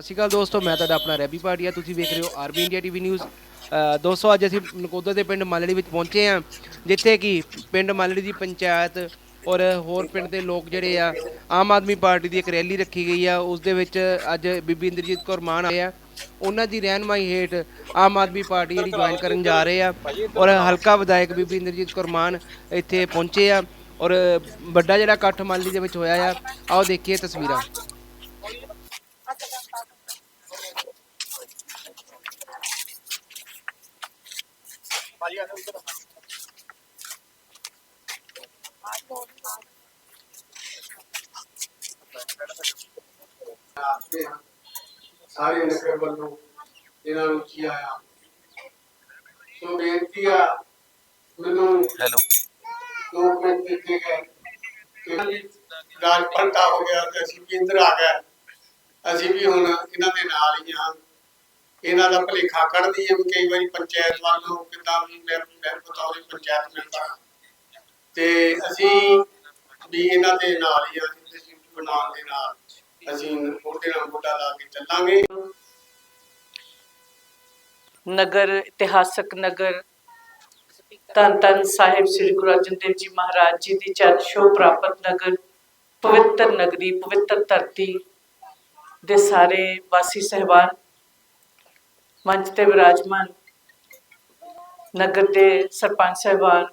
ਸਤਿ ਸ਼੍ਰੀ ਅਕਾਲ ਦੋਸਤੋ, ਮੈਂ ਤੁਹਾਡਾ ਆਪਣਾ ਰੈਬੀ ਪਾਟਿਆ ਤੁਸੀਂ ਵੇਖ ਰਹੇ ਹੋ ਆਰਬੀ ਇੰਡੀਆ ਟੀਵੀ ਨਿਊਜ਼। ਦੋਸਤੋ, ਅੱਜ ਅਸੀਂ ਨਕੋਦਰ ਦੇ ਪਿੰਡ ਮਾਲੜੀ ਵਿੱਚ ਪਹੁੰਚੇ ਹਾਂ, ਜਿੱਥੇ ਕਿ ਪਿੰਡ ਮਾਲੜੀ ਦੀ ਪੰਚਾਇਤ ਔਰ ਹੋਰ ਪਿੰਡ ਦੇ ਲੋਕ ਜਿਹੜੇ ਆ, ਆਮ ਆਦਮੀ ਪਾਰਟੀ ਦੀ ਇੱਕ ਰੈਲੀ ਰੱਖੀ ਗਈ ਆ। ਉਸ ਦੇ ਵਿੱਚ ਅੱਜ ਬੀਬੀ ਇੰਦਰਜੀਤ ਕੌਰ ਮਾਨ ਆਏ ਆ। ਉਹਨਾਂ ਦੀ ਰਹਿਨਮਾਈ ਹੇਠ ਆਮ ਆਦਮੀ ਪਾਰਟੀ ਜਿਹੜੀ ਜੁਆਇਨ ਕਰਨ ਜਾ ਰਹੇ ਆ ਔਰ ਹਲਕਾ ਵਿਧਾਇਕ ਬੀਬੀ ਇੰਦਰਜੀਤ ਕੌਰ ਮਾਨ ਇੱਥੇ ਪਹੁੰਚੇ ਆ ਔਰ ਵੱਡਾ ਜਿਹੜਾ ਇਕੱਠ ਮਾਲੀ ਦੇ ਵਿੱਚ ਹੋਇਆ ਆ, ਆਓ ਦੇਖੀਏ ਤਸਵੀਰਾਂ। ਆਖਦੇ ਹਾਂ ਸਾਰੇ ਨਗਰ ਵੱਲੋਂ ਇਹਨਾਂ ਨੂੰ ਕੀ ਆਇਆ? ਸੋ ਬੇਨਤੀ ਆ ਮੈਨੂੰ ਹੈਲੋ ਦੋ ਮਿੰਟ ਦਿੱਤੇ ਗਏ। ਕਿ ਰਾਜ ਪਲਟਾ ਹੋ ਗਿਆ ਤੇ ਅਸੀਂ ਵੀ ਇੰਦਰ ਆ ਗਏ। ਅਸੀਂ ਵੀ ਹੁਣ ਇਹਨਾਂ ਦੇ ਨਾਲ ਹੀ ਹਾਂ ਇਹਨਾਂ ਦਾ ਭਲੇਖਾ ਕੱਢਦੀ ਹੈ ਕਈ ਵਾਰੀ ਪੰਚਾਇਤ ਵੱਲੋਂ ਕਿਦਾਂ ਮੈਂ ਮੈਂ ਬਤੌਰ ਪੰਚਾਇਤ ਮੈਂਬਰ ਤੇ ਅਸੀਂ ਵੀ ਇਹਨਾਂ ਦੇ ਨਾਲ ਹੀ ਅਸੀਂ ਬਣਾਉਣ ਦੇ ਨਾਲ ਅਸੀਂ ਉਹਦੇ ਨਾਲ ਮੋਢਾ ਲਾ ਕੇ ਚੱਲਾਂਗੇ। ਨਗਰ, ਇਤਿਹਾਸਕ ਨਗਰ, ਧੰਨ ਧੰਨ ਸਾਹਿਬ ਸ੍ਰੀ ਗੁਰੂ ਅਰਜਨ ਦੇਵ ਜੀ ਮਹਾਰਾਜ ਜੀ ਦੀ ਚਰਨ ਛੋਹ ਪ੍ਰਾਪਤ ਨਗਰ, ਪਵਿੱਤਰ ਨਗਰੀ, ਪਵਿੱਤਰ ਧਰਤੀ ਦੇ ਸਾਰੇ ਵਾਸੀ ਸਹਿਬਾਨ ਮੰਚ ਤੇ ਵਿਰਾਜਮਾਨ ਨਗਰ ਦੇ ਸਰਪੰਚ ਸਹਿਬਾਨ,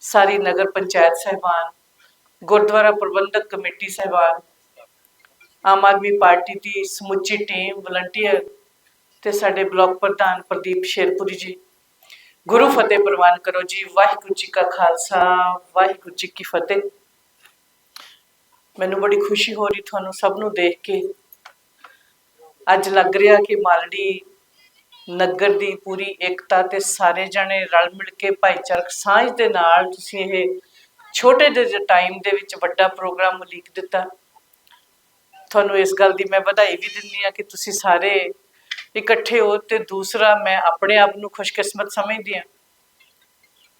ਸਾਰੀ ਨਗਰ ਪੰਚਾਇਤ ਸਹਿਬਾਨ, ਗੁਰਦੁਆਰਾ ਪ੍ਰਬੰਧਕ ਕਮੇਟੀ ਸਹਿਬਾਨ, ਆਮ ਆਦਮੀ ਪਾਰਟੀ ਦੀ ਸਮੁੱਚੀ ਟੀਮ, ਵਲੰਟੀਅਰ ਤੇ ਸਾਡੇ ਬਲਾਕ ਪ੍ਰਧਾਨ ਪ੍ਰਦੀਪ ਸ਼ੇਰਪੁਰੀ ਜੀ। ਗੁਰੂ ਫਤਿਹ ਪ੍ਰਵਾਨ ਕਰੋ ਜੀ। ਵਾਹਿਗੁਰੂ ਜੀ ਕਾ ਖਾਲਸਾ, ਵਾਹਿਗੁਰੂ ਜੀ ਕੀ ਫਤਿਹ। ਮੈਨੂੰ ਬੜੀ ਖੁਸ਼ੀ ਹੋ ਰਹੀ ਤੁਹਾਨੂੰ ਸਭ ਨੂੰ ਦੇਖ ਕੇ। ਅੱਜ ਲੱਗ ਰਿਹਾ ਕਿ ਮਾਲੜੀ ਨਗਰ ਦੀ ਪੂਰੀ ਏਕਤਾ ਤੇ ਸਾਰੇ ਜਣੇ ਰਲ ਮਿਲ ਕੇ ਭਾਈਚਾਰਕ ਸਾਂਝ ਦੇ ਨਾਲ ਤੁਸੀਂ ਇਹ ਛੋਟੇ ਜਿਹੇ ਟਾਈਮ ਦੇ ਵਿੱਚ ਵੱਡਾ ਪ੍ਰੋਗਰਾਮ ਉਲੀਕ ਦਿੱਤਾ। ਤੁਹਾਨੂੰ ਇਸ ਗੱਲ ਦੀ ਮੈਂ ਵਧਾਈ ਵੀ ਦਿੰਦੀ ਆ ਕਿ ਤੁਸੀਂ ਸਾਰੇ ਇਕੱਠੇ ਹੋ ਤੇ ਦੂਸਰਾ ਮੈਂ ਆਪਣੇ ਆਪ ਨੂੰ ਖੁਸ਼ਕਿਸਮਤ ਸਮਝਦੀ ਆ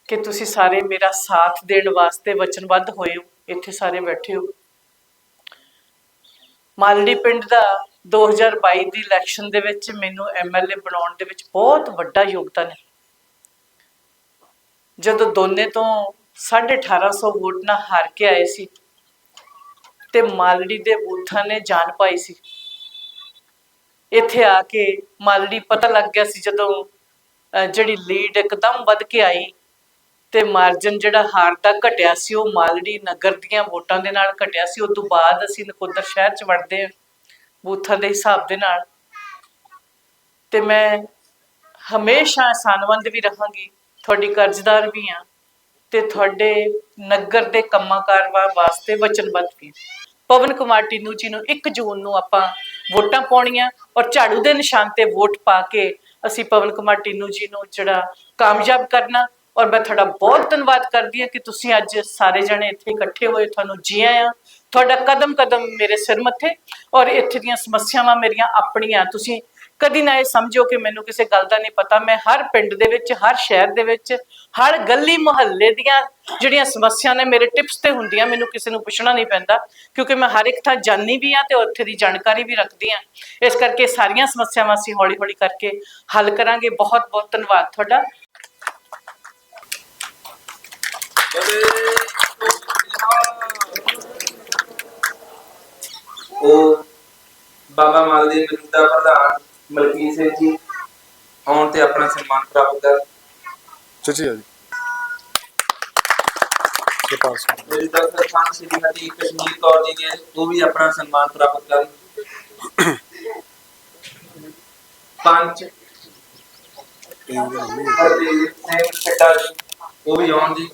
ਕਿ ਤੁਸੀਂ ਸਾਰੇ ਮੇਰਾ ਸਾਥ ਦੇਣ ਵਾਸਤੇ ਵਚਨਬੱਧ ਹੋਏ ਹੋ, ਇੱਥੇ ਸਾਰੇ ਬੈਠੇ ਹੋ। ਮਾਲੜੀ ਪਿੰਡ ਦਾ 2022 ਦੀ ਇਲੈਕਸ਼ਨ ਦੇ ਵਿੱਚ ਮੈਨੂੰ ਐਮਐਲਏ ਬਣਾਉਣ ਦੇ ਵਿੱਚ ਬਹੁਤ ਵੱਡਾ ਯੋਗਦਾਨ ਹੈ। ਜਦੋਂ ਦੋਨੇ ਤੋਂ 1850 ਵੋਟ ਨਾਲ ਹਾਰ ਕੇ ਆਏ ਸੀ ਤੇ ਮਾਲੜੀ ਦੇ ਬੂਥਾਂ ਨੇ ਜਾਨ ਪਾਈ ਸੀ। ਇੱਥੇ ਆ ਕੇ ਮਾਲੜੀ ਪਤਾ ਲੱਗ ਗਿਆ ਸੀ ਜਦੋਂ ਅਹ, ਜਿਹੜੀ ਲੀਡ ਇੱਕਦਮ ਵੱਧ ਕੇ ਆਈ ਤੇ ਮਾਰਜਨ ਜਿਹੜਾ ਹਾਰ ਦਾ ਘਟਿਆ ਸੀ ਉਹ ਮਾਲੜੀ ਨਗਰ ਦੀਆਂ ਵੋਟਾਂ ਦੇ ਨਾਲ ਘਟਿਆ ਸੀ। ਉਸ ਤੋਂ ਬਾਅਦ ਅਸੀਂ ਨਕੋਦਰ ਸ਼ਹਿਰ ਚ ਵੜਦੇ ਹਾਂ ਬੂਥਾਂ ਦੇ ਹਿਸਾਬ ਦੇ ਨਾਲ। ਤੇ ਮੈਂ ਹਮੇਸ਼ਾ ਸਾਨਵੰਦ ਵੀ ਰਹਾਂਗੀ, ਤੁਹਾਡੀ ਕਰਜ਼ਦਾਰ ਵੀ ਹਾਂ ਤੇ ਤੁਹਾਡੇ ਨਗਰ ਦੇ ਕੰਮਾਂ ਕਾਰਵਾਂ ਵਾਸਤੇ ਵਚਨਬੱਧ ਵੀ। ਪਵਨ ਕੁਮਾਰ ਟੀਨੂ ਜੀ ਨੂੰ 1 ਜੂਨ ਨੂੰ ਆਪਾਂ ਵੋਟਾਂ ਪਾਉਣੀਆਂ ਔਰ ਝਾੜੂ ਦੇ ਨਿਸ਼ਾਨ ਤੇ ਵੋਟ ਪਾ ਕੇ ਅਸੀਂ ਪਵਨ ਕੁਮਾਰ ਟੀਨੂ ਜੀ ਨੂੰ ਜਿਹੜਾ ਕਾਮਯਾਬ ਕਰਨਾ। ਔਰ ਮੈਂ ਤੁਹਾਡਾ ਬਹੁਤ ਧੰਨਵਾਦ ਕਰਦੀ ਹਾਂ ਕਿ ਤੁਸੀਂ ਅੱਜ ਸਾਰੇ ਜਣੇ ਇੱਥੇ ਇਕੱਠੇ ਹੋਏ, ਤੁਹਾਨੂੰ ਜੀ ਆਇਆਂ। ਤੁਹਾਡਾ ਕਦਮ ਕਦਮ ਮੇਰੇ ਸਿਰ ਮੱਥੇ ਔਰ ਇੱਥੇ ਦੀਆਂ ਸਮੱਸਿਆਵਾਂ ਮੇਰੀਆਂ ਆਪਣੀਆਂ। ਤੁਸੀਂ ਕਦੀ ਨਾ ਇਹ ਸਮਝੋ ਕਿ ਮੈਨੂੰ ਕਿਸੇ ਗੱਲ ਦਾ ਨਹੀਂ ਪਤਾ। ਮੈਂ ਹਰ ਪਿੰਡ ਦੇ ਵਿੱਚ, ਹਰ ਸ਼ਹਿਰ ਦੇ ਵਿੱਚ, ਹਰ ਗਲੀ ਮੁਹੱਲੇ ਦੀਆਂ ਜਿਹੜੀਆਂ ਸਮੱਸਿਆ ਨੇ, ਮੇਰੇ ਟਿਪਸ ਤੇ ਹੁੰਦੀਆਂ, ਮੈਨੂੰ ਕਿਸੇ ਨੂੰ ਪੁੱਛਣਾ ਨਹੀਂ ਪੈਂਦਾ। ਕਿਉਂਕਿ ਮੈਂ ਹਰ ਇੱਕ ਥਾਂ ਜਾਣੀ ਵੀ ਆ ਤੇ ਉੱਥੇ ਦੀ ਜਾਣਕਾਰੀ ਵੀ ਰੱਖਦੀ ਆ ਇਸ ਕਰਕੇ ਸਾਰੀਆਂ ਸਮੱਸਿਆਵਾਂ ਅਸੀਂ ਹੌਲੀ ਹੌਲੀ ਕਰਕੇ ਹੱਲ ਕਰਾਂਗੇ। ਬਹੁਤ ਬਹੁਤ ਧੰਨਵਾਦ ਤੁਹਾਡਾ। ਉਹ ਬਾਬਾ ਮਾਲ ਦੇ ਮੌਜੂਦਾ ਪ੍ਰਧਾਨ ਮਲਕੀਤ ਸਿੰਘ ਜੀ ਆਉਣ ਤੇ ਆਪਣਾ ਸਨਮਾਨ ਪ੍ਰਾਪਤ ਕਰ। ਚਚੀ ਜੀ। ਇਹ ਪਾਸ ਮੌਜੂਦਾ ਸਰਪੰਚ ਸ਼੍ਰੀਮਤੀ ਕਸ਼ਮੀਰ ਕੌਰ ਜੀ ਨੇ ਉਹ ਵੀ ਆਪਣਾ ਸਨਮਾਨ ਪ੍ਰਾਪਤ ਕਰ। ਪੰਜ ਉਹ ਵੀ ਆਉਣ ਜੀ।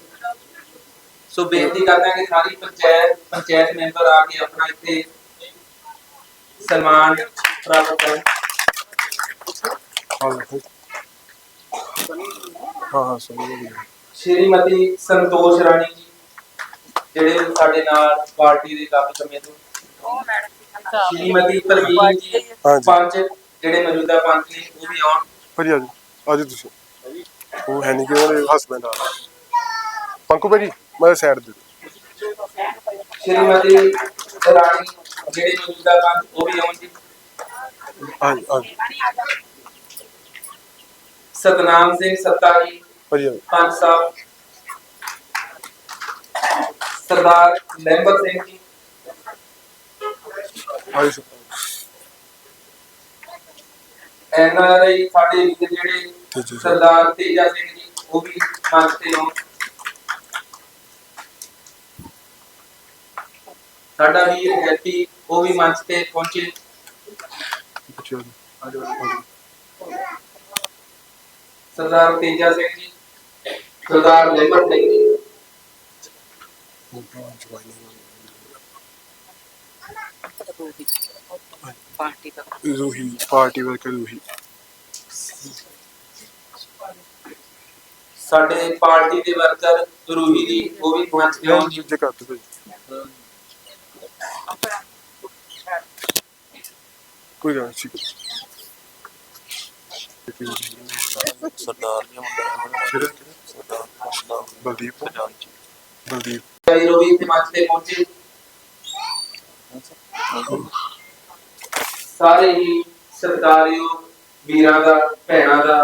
ਸੋ ਬੇਨਤੀ ਕਰਦੇ ਹਾਂ ਕਿ ਸਾਰੀ ਪੰਚਾਇਤ ਪੰਚਾਇਤ ਮੈਂਬਰ ਆ ਕੇ ਆਪਣਾ ਇੱਥੇ ਸਨਮਾਨ ਪ੍ਰਾਪਤ ਕਰਨ ਹਾਂ ਹਾਂ। ਸੁਣੀ ਜੀ ਸ਼੍ਰੀਮਤੀ ਸੰਤੋਸ਼ ਰਾਣੀ ਜੀ ਜਿਹੜੇ ਸਾਡੇ ਨਾਲ ਪਾਰਟੀ ਦੇ ਕਾਫੀ ਸਮੇਂ ਤੋਂ। ਸ਼੍ਰੀਮਤੀ ਪ੍ਰਵੀਨ ਜੀ ਹਾਂਜੀ। ਪੰਚ ਜਿਹੜੇ ਮੌਜੂਦਾ ਪੰਚ ਨੇ ਉਹ ਵੀ ਆਉਣ। ਭਾਜੀ ਆ ਜੀ ਆ ਜੀ ਤੁਸੀਂ। ਉਹ ਹੈ ਨਹੀਂ ਕਿ ਉਹਦੇ ਹਸਬੰਡ ਆ। ਪੰਕੂ ਭਾਜੀ ਮੈਂ ਸਾਈਡ ਦੇ ਦਿਓ। ਸ਼੍ਰੀਮਤੀ ਰਾਣੀ ਜਿਹੜੇ ਮੌਜੂਦਾ ਪੰਚ ਉਹ ਵੀ ਆਉਣ ਜੀ ਹਾਂਜੀ ਹਾਂਜੀ ਸਤਨਾਮ ਸਿੰਘ ਸੱਤਾ ਜੀ ਭਾਜੀ ਹਾਂਜੀ। ਪੰਜ ਸਾਹਿਬ ਸਰਦਾਰ ਲੈਂਬਰ ਸਿੰਘ ਜੀ ਹਾਂਜੀ ਸਰ ਐਨਆਰਆਈ ਸਾਡੇ ਵੀਰ ਜਿਹੜੇ ਠੀਕ ਹੈ ਸਰ ਸਰਦਾਰ ਤੇਜਾ ਸਿੰਘ ਜੀ ਉਹ ਵੀ ਮੰਚ ਤੇ ਆਉਣ ਸਾਡਾ ਵੀਰ ਹੈਪੀ ਉਹ ਵੀ ਮੰਚ ਤੇ ਪਹੁੰਚੇ। ਸਰਦਾਰ ਤੇਜਾ ਸਿੰਘ ਜੀ ਸਰਦਾਰ ਲੈਂਬਰ ਸਿੰਘ ਜੀ। ਪਾਰਟੀ ਦਾ ਰੂਹੀ ਪਾਰਟੀ ਵਰਕਰ ਰੂਹੀ। ਸਾਡੇ ਪਾਰਟੀ ਦੇ ਵਰਕਰ ਰੂਹੀ ਜੀ ਉਹ ਵੀ ਤੇ ਆਉਣ ਜੀ ਕੋਈ ਗੱਲ ਨਹੀਂ ਸਰਦਾਰ ਜੀ ਮੁੰਡਾ ਫਿਰ ਸਰਦਾਰ ਮੁੰਡਾ ਬਲਦੀਪ ਖਜ਼ਾਨਚੀ ਬਲਦੀਪ ਵੀਰੋ ਵੀ ਇੱਥੇ ਮੰਚ ਤੇ ਪਹੁੰਚੇ ਸਾਰੇ ਹੀ ਸਰਦਾਰਿਓ ਵੀਰਾਂ ਦਾ ਭੈਣਾਂ ਦਾ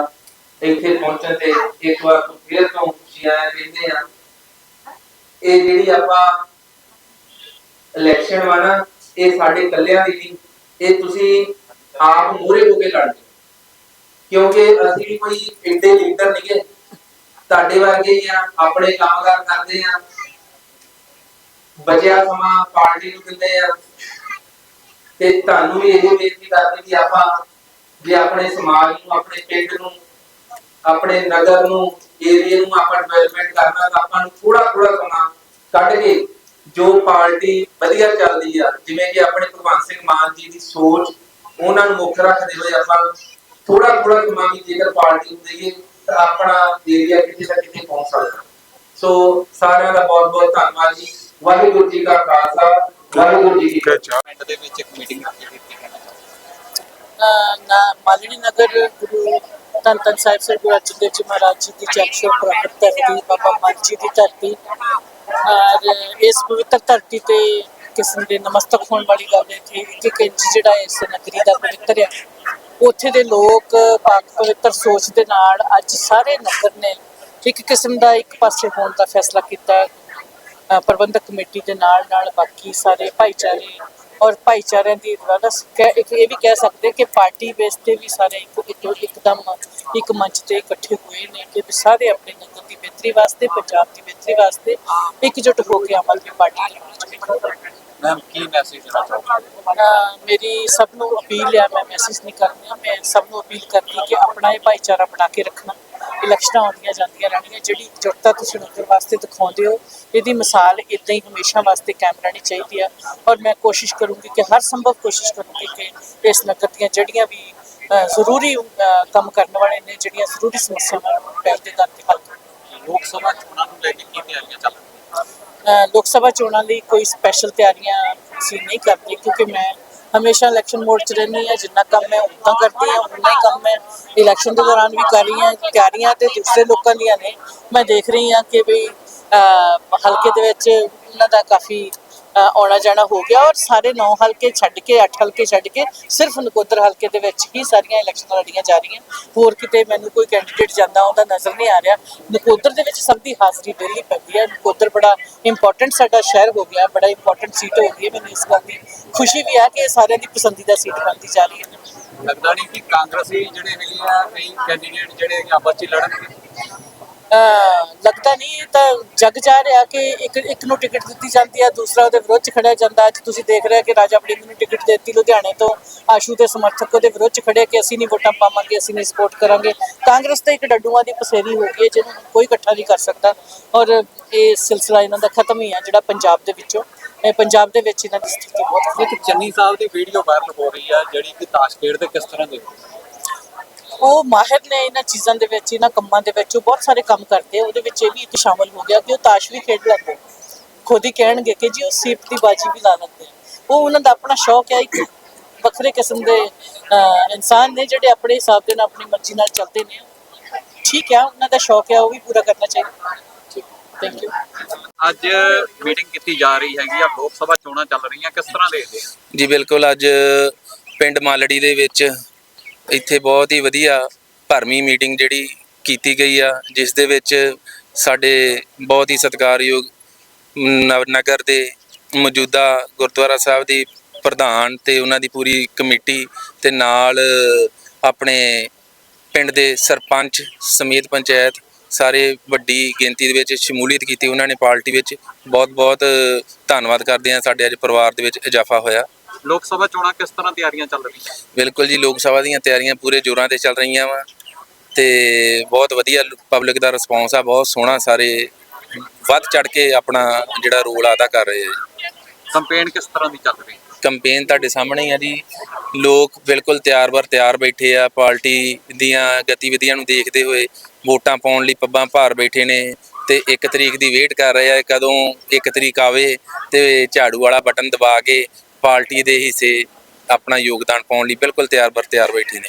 ਇੱਥੇ ਪਹੁੰਚਣ ਤੇ ਇੱਕ ਵਾਰ ਫਿਰ ਤੋਂ ਖੁਸ਼ੀਆਂ ਕਹਿੰਦੇ ਆ ਇਹ ਜਿਹੜੀ ਆਪਾਂ ਇਲੈਕਸ਼ਨ ਵਾ ਨਾ, ਇਹ ਸਾਡੇ ਇਕੱਲਿਆਂ ਦੀ ਨਹੀਂ, ਇਹ ਤੁਸੀਂ ਆਪ ਮੂਹਰੇ ਹੋ ਕੇ ਲੜਦੇ ਕਿਉਂਕਿ ਅਸੀਂ ਕੋਈ ਏਡੇ ਲੀਡਰ ਨਹੀਂਗੇ। ਤੁਹਾਡੇ ਵਰਗੇ ਹੀ ਆ, ਆਪਣੇ ਕੰਮਕਾਰ ਕਰਦੇ ਆ। ਬਚਿਆ ਸਮਾਂ ਪਾਰਟੀ ਨੂੰ ਦਿੰਦੇ ਆ। ਤੇ ਤੁਹਾਨੂੰ ਵੀ ਇਹ ਬੇਨਤੀ ਕਰਦੇ ਕਿ ਆਪਾਂ ਜੇ ਆਪਣੇ ਸਮਾਜ ਨੂੰ, ਆਪਣੇ ਪਿੰਡ ਨੂੰ, ਆਪਣੇ ਨਗਰ ਨੂੰ ਏਰੀਆ ਨੂੰ ਆਪਾਂ ਡਿਵੈਲਪਮੈਂਟ ਕਰਨਾ ਤਾਂ ਆਪਾਂ ਨੂੰ ਥੋੜਾ ਥੋੜਾ ਸਮਾਂ ਕੱਢ ਕੇ ਜੋ ਪਾਰਟੀ ਵਧੀਆ ਚੱਲਦੀ ਆ ਜਿਵੇਂ ਕਿ ਆਪਣੇ ਭਗਵੰਤ ਸਿੰਘ ਮਾਨ ਜੀ ਦੀ ਸੋਚ ਉਹਨਾਂ ਨੂੰ ਮੁੱਖ ਰੱਖਦੇ ਹੋਏ ਆਪਾਂ ਥੋੜਾ ਥੋੜਾ ਵੀ ਜੇਕਰ ਪਾਰਟੀ ਨੂੰ ਦੇਈਏ ਤਾਂ ਆਪਣਾ ਏਰੀਆ ਕਿਤੇ ਨਾ ਕਿਤੇ ਪਹੁੰਚ ਸਕਦਾ। ਸੋ ਸਾਰਿਆਂ ਦਾ ਬਹੁਤ ਬਹੁਤ ਧੰਨਵਾਦ ਜੀ। ਵਾਹਿਗੁਰੂ ਜੀ ਕਾ ਖਾਲਸਾ ਵਾਹਿਗੁਰੂ ਜੀ ਕੀ ਫਤਿਹ। ਪਿੰਡ ਦੇ ਵਿੱਚ ਇੱਕ ਮੀਟਿੰਗ ਕੀਤੀ ਨਾ ਮਾਲਣੀ ਨਗਰ ਗੁਰੂ ਧੰਨ ਧੰਨ ਸਾਹਿਬ ਸ੍ਰੀ ਗੁਰੂ ਅਰਜਨ ਦੇਵ ਜੀ ਮਹਾਰਾਜ ਜੀ ਦੀ ਜਗਸ਼ੋ ਪ੍ਰਾਪਤ ਧਰਤੀ ਬਾਬਾ ਮਨ ਜੀ ਦੀ ਧਰਤੀ। ਔਰ ਇਸ ਪਵਿੱਤਰ ਧਰਤੀ ਤੇ ਕਿਸਮ ਦੇ ਨਮਸਤਕ ਹੋਣ ਵਾਲੀ ਗੱਲ ਹੈ ਕਿ ਇੱਕ ਇੱਕ ਇੰਚ ਜਿਹੜਾ ਇਸ ਨਗਰੀ ਦਾ ਪਵਿੱਤਰ ਆ ਉੱਥੇ ਦੇ ਲੋਕ ਪਾਕ ਪਵਿੱਤਰ ਸੋਚ ਦੇ ਨਾਲ ਅੱਜ ਸਾਰੇ ਨਗਰ ਨੇ ਇੱਕ ਕਿਸਮ ਦਾ ਇੱਕ ਪਾਸੇ ਹੋਣ ਦਾ ਫੈਸਲਾ ਕੀਤਾ ਪ੍ਰਬੰਧਕ ਕਮੇਟੀ ਦੇ ਨਾਲ ਨਾਲ ਬਾਕੀ ਸਾਰੇ ਭਾਈਚਾਰੇ ਔਰ ਭਾਈਚਾਰਿਆਂ ਦੀ ਦੁਆਰਾ ਇੱਕ ਇਹ ਵੀ ਕਹਿ ਸਕਦੇ ਕਿ ਪਾਰਟੀ ਬੇਸ ਤੇ ਵੀ ਸਾਰੇ ਇੱਕੋ, ਇੱਕ, ਇੱਕਦਮ ਇੱਕ ਮੰਚ ਤੇ ਇਕੱਠੇ ਹੋਏ ਨੇ ਕਿ ਸਾਰੇ ਆਪਣੇ ਨਗਰ ਬਿਹਤਰੀ ਵਾਸਤੇ ਪੰਜਾਬ ਦੀ ਬਿਹਤਰੀ ਵਾਸਤੇ ਇਕਜੁੱਟ ਹੋ ਕੇ ਅਮਲ ਦੀ ਪਾਰਟੀ ਦੇ ਮੈਮ ਕੀ ਮੈਸੇਜ ਦੇਣਾ ਅਹ ਮੇਰੀ ਸਭ ਨੂੰ ਅਪੀਲ ਹੈ ਮੈਂ ਮੈਸੇਜ ਨਹੀਂ ਕਰਨੀ ਮੈਂ ਸਭ ਨੂੰ ਅਪੀਲ ਕਰਦੀ ਕਿ ਆਪਣਾ ਇਹ ਭਾਈਚਾਰਾ ਬਣਾ ਕੇ ਰੱਖਣਾ। ਇਲੈਕਸ਼ਨਾਂ ਆਉਂਦੀਆਂ ਜਾਂਦੀਆਂ ਰਹਿਣੀਆਂ ਜਿਹੜੀ ਇਕਜੁੱਟਤਾ ਤੁਸੀਂ ਨਗਰ ਵਾਸਤੇ ਦਿਖਾਉਂਦੇ ਹੋ ਇਹਦੀ ਮਿਸਾਲ ਇਦਾਂ ਹੀ ਹਮੇਸ਼ਾ ਵਾਸਤੇ ਕਾਇਮ ਰਹਿਣੀ ਚਾਹੀਦੀ ਆ ਔਰ ਮੈਂ ਕੋਸ਼ਿਸ਼ ਕਰੂੰਗੀ ਕਿ ਹਰ ਸੰਭਵ ਕੋਸ਼ਿਸ਼ ਕਰੂੰਗੀ ਕਿ ਇਸ ਨਗਰ ਦੀਆਂ ਜਿਹੜੀਆਂ ਵੀ ਜ਼ਰੂਰੀ ਕੰਮ ਕਰਨ ਵਾਲੇ ਨੇ ਜਿਹੜੀਆਂ ਜ਼ਰੂਰੀ ਸਮੱਸਿਆਵਾਂ ਨੂੰ ਪਹਿਲ ਦੇ ਦਰ ਤੇ ਹੱਲ ਕਰਨ ਲੋਕ ਸਭਾ ਚੋਣਾਂ ਨੂੰ ਲੈ ਕੇ ਕੀ ਤਿਆਰੀਆਂ ਚੱਲ ਰਹੀਆਂ? ਲੋਕ ਸਭਾ ਚੋਣਾਂ ਲਈ ਕੋਈ ਸਪੈਸ਼ਲ ਤਿਆਰੀਆਂ ਅਸੀਂ ਨਹੀਂ ਕਰਦੇ ਕਿਉਂਕਿ ਮੈਂ ਹਮੇਸ਼ਾ ਇਲੈਕਸ਼ਨ ਮੋਡ 'ਚ ਰਹਿੰਦੀ ਹਾਂ, ਜਿੰਨਾ ਕੰਮ ਹੈ ਉਦਾਂ ਕਰਦੀ ਹਾਂ ਉਨਾ ਹੀ ਕੰਮ ਮੈਂ ਇਲੈਕਸ਼ਨ ਦੇ ਦੌਰਾਨ ਵੀ ਕਰ ਰਹੀ ਹਾਂ, ਤਿਆਰੀਆਂ ਤੇ ਦੂਸਰੇ ਲੋਕਾਂ ਦੀਆਂ ਨੇ। ਮੈਂ ਦੇਖ ਰਹੀ ਹਾਂ ਕਿ ਵੀ ਹਲਕੇ ਦੇ ਵਿੱਚ ਉਹਨਾਂ ਦਾ ਕਾਫੀ ਆਉਣਾ ਜਾਣਾ ਹੋ ਗਿਆ ਔਰ ਸਾਰੇ 9 ਹਲਕੇ ਛੱਡ ਕੇ 8 ਹਲਕੇ ਛੱਡ ਕੇ ਸਿਰਫ ਨਕੋਦਰ ਹਲਕੇ ਦੇ ਵਿੱਚ ਹੀ ਸਾਰੀਆਂ ਇਲੈਕਸ਼ਨਾਂ ਲੜੀਆਂ ਜਾ ਰਹੀਆਂ। ਹੋਰ ਕਿਤੇ ਮੈਨੂੰ ਕੋਈ ਕੈਂਡੀਡੇਟ ਜਾਂਦਾ ਉਹਦਾ ਨਜ਼ਰ ਨਹੀਂ ਆ ਰਿਹਾ। ਨਕੋਦਰ ਦੇ ਵਿੱਚ ਸਭ ਦੀ ਹਾਜ਼ਰੀ ਡੇਲੀ ਪੈਂਦੀ ਹੈ। ਨਕੋਦਰ ਬੜਾ ਇੰਪੋਰਟੈਂਟ ਸਾਡਾ ਸ਼ਹਿਰ ਹੋ ਗਿਆ, ਬੜਾ ਇੰਪੋਰਟੈਂਟ ਸੀਟ ਹੋ ਗਈ ਹੈ। ਮੈਨੂੰ ਇਸ ਗੱਲ ਦੀ ਖੁਸ਼ੀ ਵੀ ਆ ਕਿ ਸਾਰਿਆਂ ਦੀ ਪਸੰਦੀਦਾ ਸੀਟ ਬਣਦੀ ਜਾ ਰਹੀ ਹੈ। ਲੱਗਦਾ ਨਹੀਂ ਕਿ ਕਾਂਗਰਸੀ ਜਿਹੜੇ ਹੈਗੇ ਆ, ਕਈ ਕੈਂਡੀਡੇਟ ਜਿਹੜੇ ਆਪਸ ਚ ਲੜਨਗੇ। ਲੱਗਦਾ ਨਹੀਂ, ਇਹ ਤਾਂ ਜਗ ਜਾ ਰਿਹਾ ਕਿ ਇੱਕ ਇੱਕ ਨੂੰ ਟਿਕਟ ਦਿੱਤੀ ਜਾਂਦੀ ਹੈ ਦੂਸਰਾ ਉਹਦੇ ਵਿਰੋਧ ਚ ਖੜਿਆ ਜਾਂਦਾ। ਅੱਜ ਤੁਸੀਂ ਦੇਖ ਰਹੇ ਹੋ ਕਿ ਰਾਜਾ ਵੜਿੰਗ ਨੂੰ ਟਿਕਟ ਦਿੱਤੀ ਲੁਧਿਆਣੇ ਤੋਂ। ਆਸ਼ੂ ਦੇ ਸਮਰਥਕ ਉਹਦੇ ਵਿਰੋਧ ਚ ਖੜੇ ਕਿ ਅਸੀਂ ਨਹੀਂ ਵੋਟਾਂ ਪਾਵਾਂਗੇ, ਅਸੀਂ ਨਹੀਂ ਸਪੋਰਟ ਕਰਾਂਗੇ। ਕਾਂਗਰਸ ਤਾਂ ਇੱਕ ਡੱਡੂਆਂ ਦੀ ਪਸੇਰੀ ਹੋ ਗਈ ਹੈ, ਜਿਹਨੂੰ ਕੋਈ ਇਕੱਠਾ ਨਹੀਂ ਕਰ ਸਕਦਾ। ਔਰ ਇਹ ਸਿਲਸਿਲਾ ਇਹਨਾਂ ਦਾ ਖਤਮ ਹੀ ਆ, ਜਿਹੜਾ ਪੰਜਾਬ ਦੇ ਵਿੱਚੋਂ। ਇਹ ਪੰਜਾਬ ਦੇ ਵਿੱਚ ਇਹਨਾਂ ਦੀ ਸਥਿਤੀ ਬਹੁਤ ਇੱਕ ਚੰਨੀ ਸਾਹਿਬ ਦੀ ਵੀਡੀਓ ਵਾਇਰਲ ਹੋ ਰਹੀ ਆ, ਜਿਹੜੀ ਕਿ ਤਾਸ਼ ਖੇਡਦੇ ਕਿਸ ਤਰ੍ਹਾਂ ਦੇ? ਉਹ ਮਾਹਿਰ ਨੇ ਇਹਨਾਂ ਚੀਜ਼ਾਂ ਦੇ ਵਿੱਚ ਇਹਨਾਂ ਕੰਮਾਂ ਦੇ ਵਿੱਚ ਉਹ ਬਹੁਤ ਸਾਰੇ ਕੰਮ ਕਰਦੇ ਆ ਉਹਦੇ ਵਿੱਚ ਇਹ ਵੀ ਇੱਕ ਸ਼ਾਮਲ ਹੋ ਗਿਆ ਕਿ ਉਹ ਤਾਸ਼ ਵੀ ਖੇਡ ਲੈਂਦੇ ਖੁਦ ਹੀ ਕਹਿਣਗੇ ਕਿ ਜੀ ਉਹ ਸੀਪ ਦੀ ਬਾਜੀ ਵੀ ਲਾ ਲੈਂਦੇ ਆ। ਉਹ ਉਹਨਾਂ ਦਾ ਆਪਣਾ ਸ਼ੌਕ ਹੈ ਇੱਕ ਵੱਖਰੇ ਕਿਸਮ ਦੇ ਇਨਸਾਨ ਨੇ ਜਿਹੜੇ ਆਪਣੇ ਹਿਸਾਬ ਦੇ ਨਾਲ ਆਪਣੀ ਮਰਜ਼ੀ ਨਾਲ ਚੱਲਦੇ ਨੇ। ਠੀਕ ਹੈ ਉਹਨਾਂ ਦਾ ਸ਼ੌਕ ਹੈ ਉਹ ਵੀ ਪੂਰਾ ਕਰਨਾ ਚਾਹੀਦਾ। ਠੀਕ ਥੈਂਕ ਯੂ ਅੱਜ ਮੀਟਿੰਗ ਕੀਤੀ ਜਾ ਰਹੀ ਹੈਗੀ ਆ ਲੋਕ ਸਭਾ ਚੋਣਾਂ ਚੱਲ ਰਹੀਆਂ ਕਿਸ ਤਰ੍ਹਾਂ ਦੇਖਦੇ ਆ? ਜੀ ਬਿਲਕੁਲ ਅੱਜ ਪਿੰਡ ਮਾਲੜੀ ਦੇ ਵਿੱਚ ਇੱਥੇ ਬਹੁਤ ਹੀ ਵਧੀਆ ਭਰਮੀ ਮੀਟਿੰਗ ਜਿਹੜੀ ਕੀਤੀ ਗਈ ਆ, ਜਿਸ ਦੇ ਵਿੱਚ ਸਾਡੇ ਬਹੁਤ ਹੀ ਸਤਿਕਾਰਯੋਗ ਨਵ- ਨਗਰ ਦੇ ਮੌਜੂਦਾ ਗੁਰਦੁਆਰਾ ਸਾਹਿਬ ਦੀ ਪ੍ਰਧਾਨ ਤੇ ਉਹਨਾਂ ਦੀ ਪੂਰੀ ਕਮੇਟੀ ਤੇ ਨਾਲ ਆਪਣੇ ਪਿੰਡ ਦੇ ਸਰਪੰਚ ਸਮੇਤ ਪੰਚਾਇਤ ਸਾਰੇ ਵੱਡੀ ਗਿਣਤੀ ਦੇ ਵਿੱਚ ਸ਼ਮੂਲੀਅਤ ਕੀਤੀ, ਉਹਨਾਂ ਨੇ ਪਾਰਟੀ ਵਿੱਚ ਬਹੁਤ ਬਹੁਤ ਧੰਨਵਾਦ ਕਰਦੇ ਹਾਂ, ਸਾਡੇ ਅੱਜ ਪਰਿਵਾਰ ਦੇ ਵਿੱਚ ਇਜ਼ਾਫਾ ਹੋਇਆ। ਲੋਕ ਸਭਾ ਚੋਣਾਂ ਕਿਸ ਤਰ੍ਹਾਂ ਤਿਆਰੀਆਂ ਚੱਲ ਰਹੀਆਂ? ਬਿਲਕੁਲ ਜੀ ਲੋਕ ਸਭਾ ਦੀਆਂ ਤਿਆਰੀਆਂ ਪੂਰੇ ਜ਼ੋਰਾਂ ਤੇ ਚੱਲ ਰਹੀਆਂ ਵਾ ਤੇ ਬਹੁਤ ਵਧੀਆ ਪਬਲਿਕ ਦਾ ਰਿਸਪੌਂਸ ਆ ਬਹੁਤ ਸੋਹਣਾ ਸਾਰੇ ਵੱਧ ਚੜ ਕੇ ਆਪਣਾ ਜਿਹੜਾ ਰੋਲ ਅਦਾ ਕਰ ਰਹੇ ਆ ਕੰਪੇਨ ਕਿਸ ਤਰ੍ਹਾਂ ਦੀ ਚੱਲ ਰਹੀ? ਕੰਪੇਨ ਤੁਹਾਡੇ ਸਾਹਮਣੇ ਹੀ ਆ ਜੀ। ਲੋਕ ਬਿਲਕੁਲ ਤਿਆਰ ਬਰ ਤਿਆਰ ਬੈਠੇ ਆ ਪਾਰਟੀ ਦੀਆਂ ਗਤੀਵਿਧੀਆਂ ਨੂੰ ਦੇਖਦੇ ਹੋਏ ਵੋਟਾਂ ਪਾਉਣ ਲਈ ਪੱਬਾਂ ਭਾਰ ਬੈਠੇ ਨੇ ਤੇ 1 ਤਰੀਕ ਦੀ ਵੇਟ ਕਰ ਰਹੇ ਆ ਕਦੋਂ 1 ਤਰੀਕ ਆਵੇ ਤੇ ਝਾੜੂ ਵਾਲਾ ਬਟਨ ਦਬਾ ਕੇ ਪਾਰਟੀ ਦੇ ਹਿੱਸੇ ਆਪਣਾ ਯੋਗਦਾਨ ਪਾਉਣ ਲਈ ਬਿਲਕੁਲ ਤਿਆਰ ਬਰ ਤਿਆਰ ਬੈਠੇ ਨੇ।